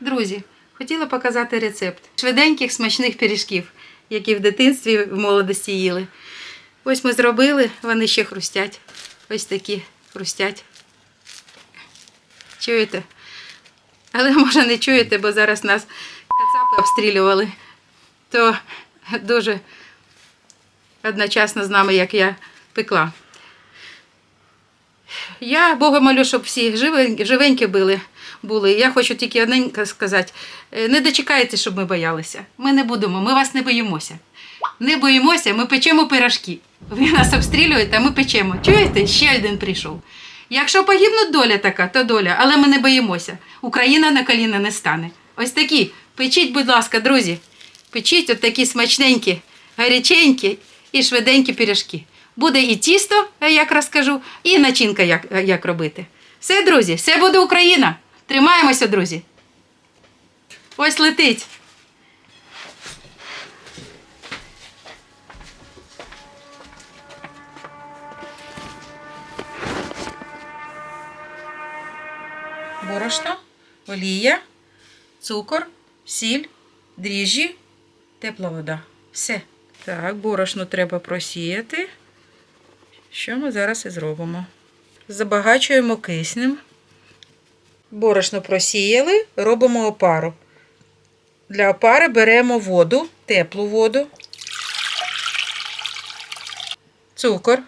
Друзі, хотіла показати рецепт швиденьких смачних пиріжків, які в дитинстві в молодості їли. Ось ми зробили, вони ще хрустять. Ось такі хрустять. Чуєте? Але може не чуєте, бо зараз нас кацапи обстрілювали. То дуже одночасно з нами, як я пекла. Я Бога молю, щоб всі живенькі, живенькі були, були. Я хочу тільки одненько сказати: е, не дочекайте, щоб ми боялися. Ми не будемо, ми вас не боїмося. Не боїмося, ми печемо пирожки. Ви нас обстрілюєте, а ми печемо. Чуєте? Ще один прийшов. Якщо погибнуть доля така, то доля, але ми не боїмося. Україна на коліна не стане. Ось такі. Печіть, будь ласка, друзі. Печіть от такі смачненькі, гаряченькі і швиденькі пиріжки. Буде і тісто, як розкажу, і начинка, як, як робити. Все, друзі, все буде Україна. Тримаємося, друзі. Ось летить. Борошно, олія, цукор, сіль, дріжджі, тепла вода. Все. Так, борошно треба просіяти. Що ми зараз і зробимо? Забагачуємо киснем. Борошно просіяли, робимо опару. Для опари беремо воду, теплу воду, цукор,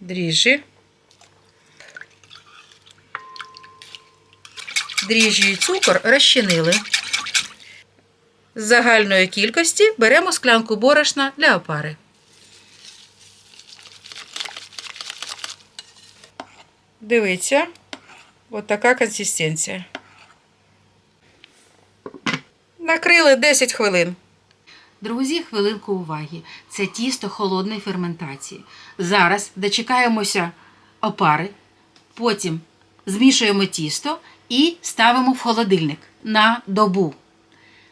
дріжджі. Дріжджі і цукор розчинили. З загальної кількості беремо склянку борошна для опари. Дивіться, от така консистенція. Накрили 10 хвилин. Друзі, хвилинку уваги. Це тісто холодної ферментації. Зараз дочекаємося опари, потім змішуємо тісто і ставимо в холодильник на добу.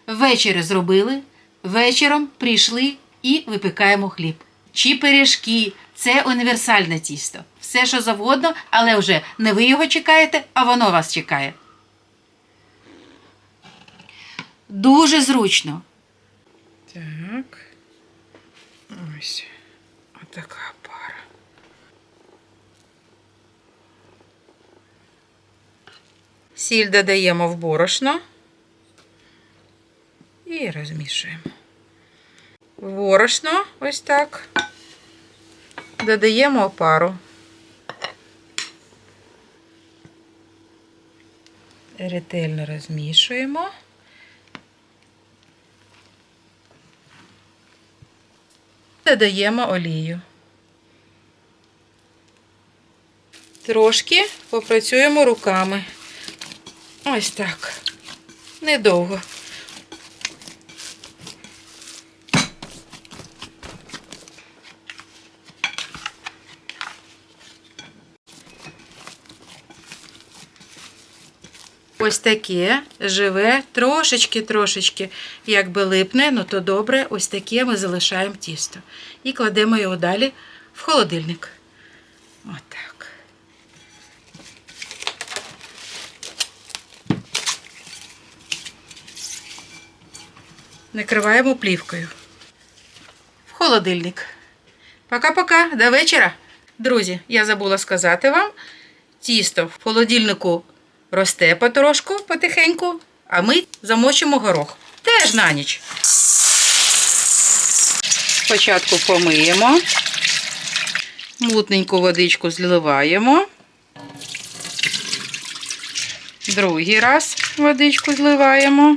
Ввечері зробили, вечором прийшли і випікаємо хліб. Чи пиріжки це універсальне тісто. Все, що завгодно, але вже не ви його чекаєте, а воно вас чекає. Дуже зручно. Так. Ось. Отака пара. Сіль додаємо в борошно і розмішуємо. Борошно ось так. Додаємо опару. Ретельно розмішуємо. Додаємо олію. Трошки попрацюємо руками. Ось так. Недовго. Ось таке живе, трошечки-трошечки, якби липне, ну то добре, ось таке ми залишаємо тісто. І кладемо його далі в холодильник. Отак. Накриваємо плівкою. В холодильник. Пока-пока, до вечора. Друзі, я забула сказати вам, тісто в холодильнику росте потрошку, потихеньку, а ми замочимо горох. Теж на ніч. Спочатку помиємо, мутненьку водичку зливаємо. Другий раз водичку зливаємо.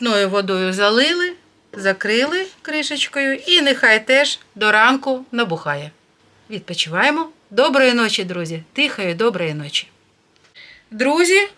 Ною водою залили, закрили кришечкою і нехай теж до ранку набухає. Відпочиваємо. Доброї ночі, друзі. Тихої, доброї ночі. Друзі,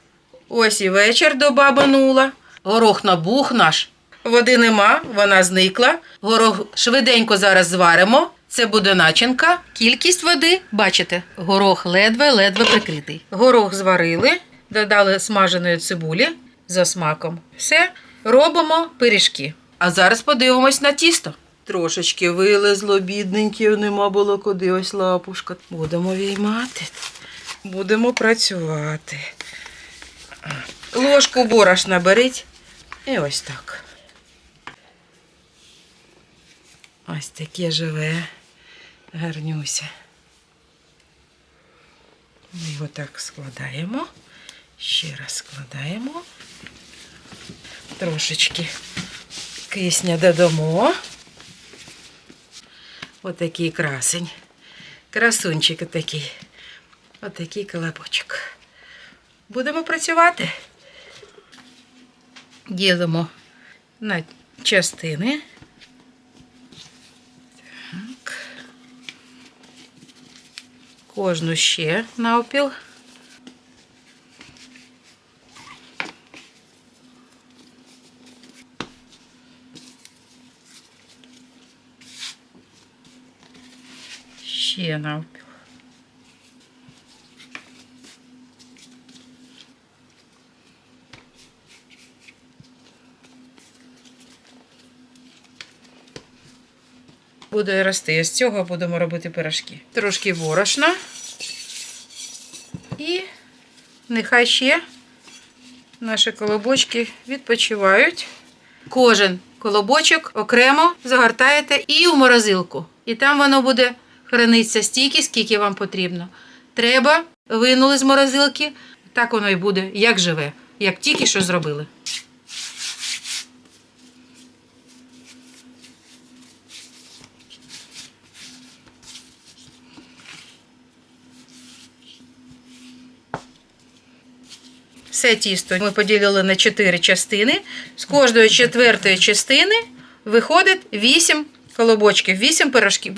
ось і вечір добабанула. Горох набух наш. Води нема, вона зникла. Горох швиденько зараз зваримо. Це буде начинка. Кількість води, бачите, горох ледве-ледве прикритий. Горох зварили, додали смаженої цибулі за смаком. Все, робимо пиріжки. А зараз подивимось на тісто. Трошечки вилезло, бідненькі, нема було куди ось лапушка. Будемо віймати. Будемо працювати. Ложку борошна беріть. І ось так. Ось таке живе. Гарнюся. Ми його так складаємо. Ще раз складаємо. Трошечки кисня додамо. Отакий красень. Красунчик отакий. Отакий колобочок. Будемо працювати. Ділимо на частини. Так. Кожну ще навпіл. Ще навпіл. Буде рости. З цього будемо робити пирожки. Трошки борошна. І нехай ще наші колобочки відпочивають. Кожен колобочок окремо загортаєте і у морозилку. І там воно буде хранитися стільки, скільки вам потрібно. Треба, винули з морозилки, так воно і буде, як живе, як тільки що зробили. Все тісто ми поділили на 4 частини. З кожної четвертої частини виходить 8 колобочків, 8 пирожків.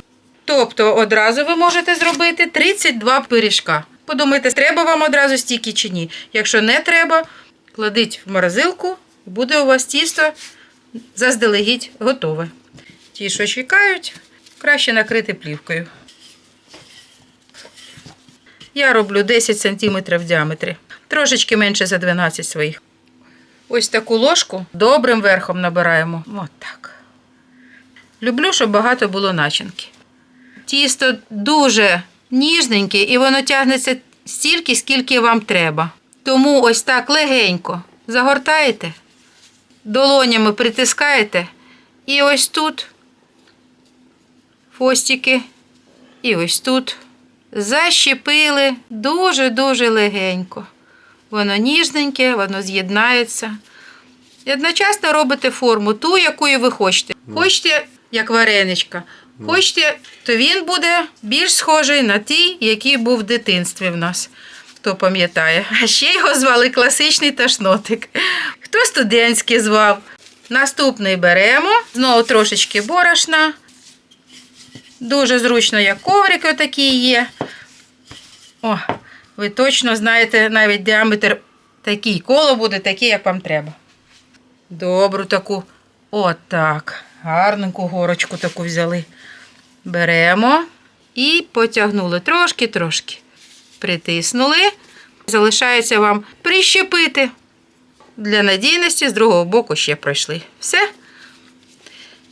Тобто одразу ви можете зробити 32 пиріжка. Подумайте, треба вам одразу стільки чи ні. Якщо не треба, кладіть в морозилку, і буде у вас тісто заздалегідь готове. Ті, що чекають, краще накрити плівкою. Я роблю 10 см в діаметрі. Трошечки менше за 12 своїх. Ось таку ложку добрим верхом набираємо. От так. Люблю, щоб багато було начинки. Тісто дуже ніжненьке і воно тягнеться стільки, скільки вам треба. Тому ось так легенько загортаєте, долонями притискаєте, і ось тут фостики, і ось тут защепили дуже-дуже легенько. Воно ніжненьке, воно з'єднається. І одночасно робите форму ту, якою ви хочете. Хочете, як вареничка. Хочете, то він буде більш схожий на ті, який був в дитинстві в нас. Хто пам'ятає. А ще його звали класичний ташнотик. Хто студентський звав. Наступний беремо. Знову трошечки борошна. Дуже зручно, як коврики отакі є. О, ви точно знаєте навіть діаметр такий. Коло буде таке, як вам треба. Добру таку. Отак. Гарненьку горочку таку взяли. Беремо і потягнули трошки-трошки. Притиснули. Залишається вам прищепити. Для надійності з другого боку ще пройшли. Все.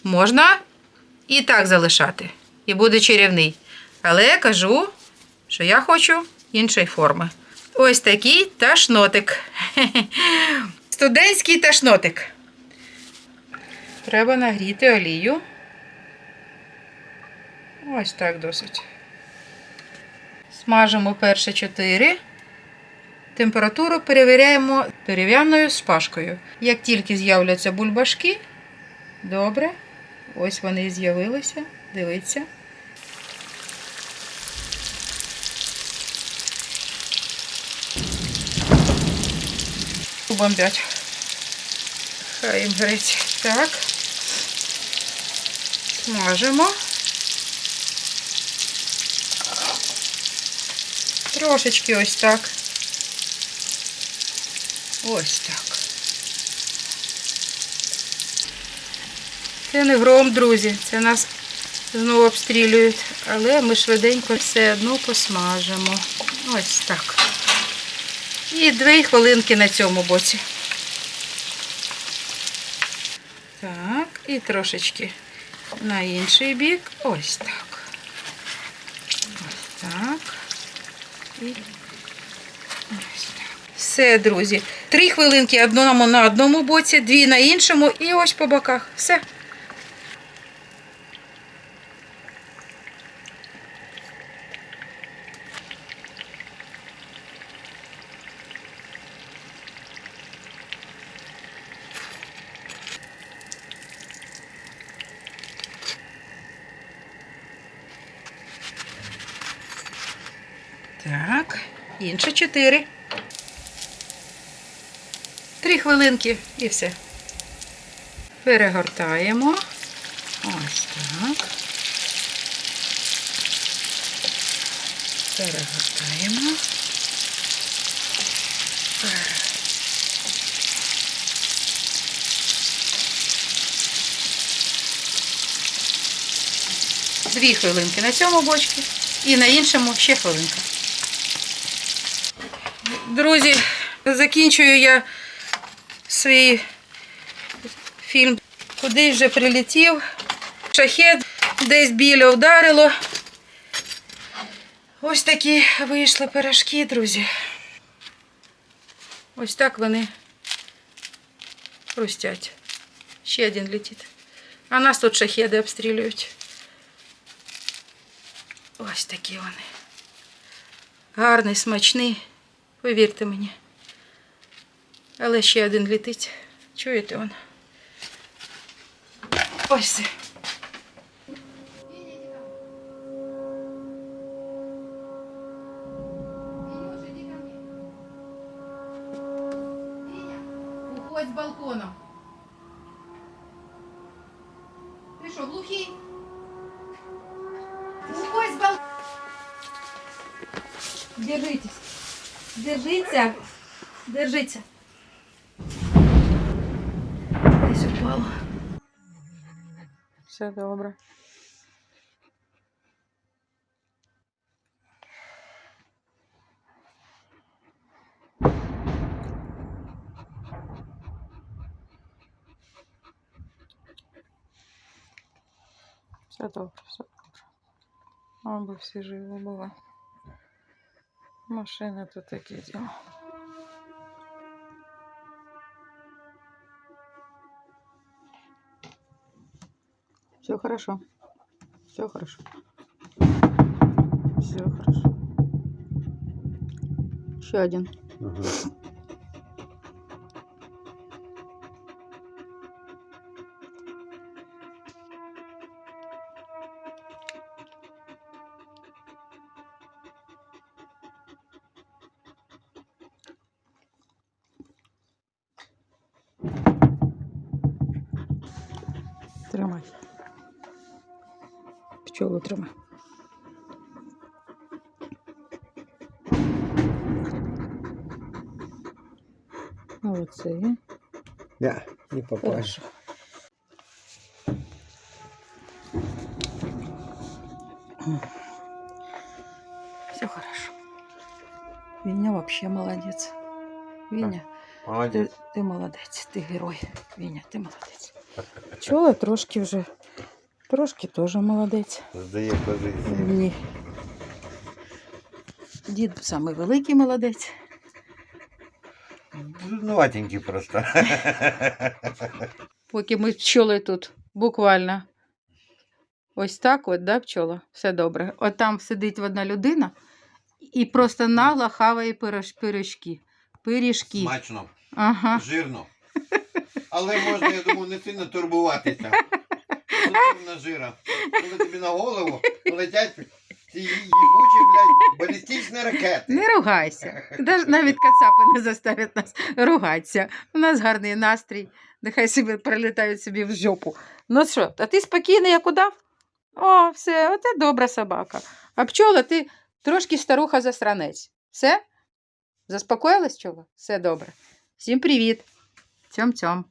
Можна і так залишати. І буде чарівний. Але я кажу, що я хочу іншої форми. Ось такий ташнотик. Студентський ташнотик. Треба нагріти олію. Ось так досить. Смажимо перші чотири. Температуру перевіряємо дерев'яною шпажкою. Як тільки з'являться бульбашки, добре. Ось вони і з'явилися. Дивіться. Бомбять. Хай їм горить. Так. Смажимо. Трошечки ось так. Ось так. Це не гром, друзі. Це нас знову обстрілюють. Але ми швиденько все одно посмажимо. Ось так. І дві хвилинки на цьому боці. Так, і трошечки на інший бік. Ось так. Ось так. І ось так. Все, друзі. Три хвилинки одному на одному боці, дві на іншому і ось по боках. Все. Так, інше чотири. Три хвилинки і все. Перегортаємо. Ось так. Перегортаємо. Дві хвилинки на цьому бочці і на іншому ще хвилинка. Друзі, закінчую я свій фільм. Кудись вже прилетів. Шахет десь біля вдарило. Ось такі вийшли пирожки, друзі. Ось так вони хрустять. Ще один летить. А нас тут шахеди обстрілюють. Ось такі вони. Гарний, смачний. Повірте мені. Але ще один летить. Чуєте он? Ось. це. Уходь з балкона. Ти що, глухий? Уходь з балкона. Держитесь. Держіться. Держіться. Десь упало. Все добре. Все добре, все добре. Аби всі живі були. Машина тут таке діло. Все хорошо. Все хорошо. Все хорошо. Еще один. Тримай. Пчолу тримай. Оце. Да, не. Хорошо. Все хорошо. Виня вообще молодец. Виня, ти, Молодец. ти молодець, ти герой. Віня, ти молодець. Пчола трошки вже, трошки теж молодець. Здає позиції. Ні. Дід самий великий молодець. Дурнуватенький просто. Поки ми пчоли тут буквально ось так от, да, пчола? Все добре. От там сидить одна людина і просто нагло хаває пирож, пиріжки. Пиріжки. Смачно, Ага. жирно. Але можна, я думаю, не сильно турбуватися. Стосовно жира. Коли тобі на голову летять ці їбучі, блядь, балістичні ракети. Не ругайся. Навіть кацапи не заставлять нас ругатися. У нас гарний настрій. Нехай собі прилітають собі в жопу. Ну що, а ти спокійний, як удав? О, все, оце добра собака. А пчола, ти трошки старуха засранець. Все? Заспокоїлась, пчола? Все добре. Всім привіт. Цьом-цьом.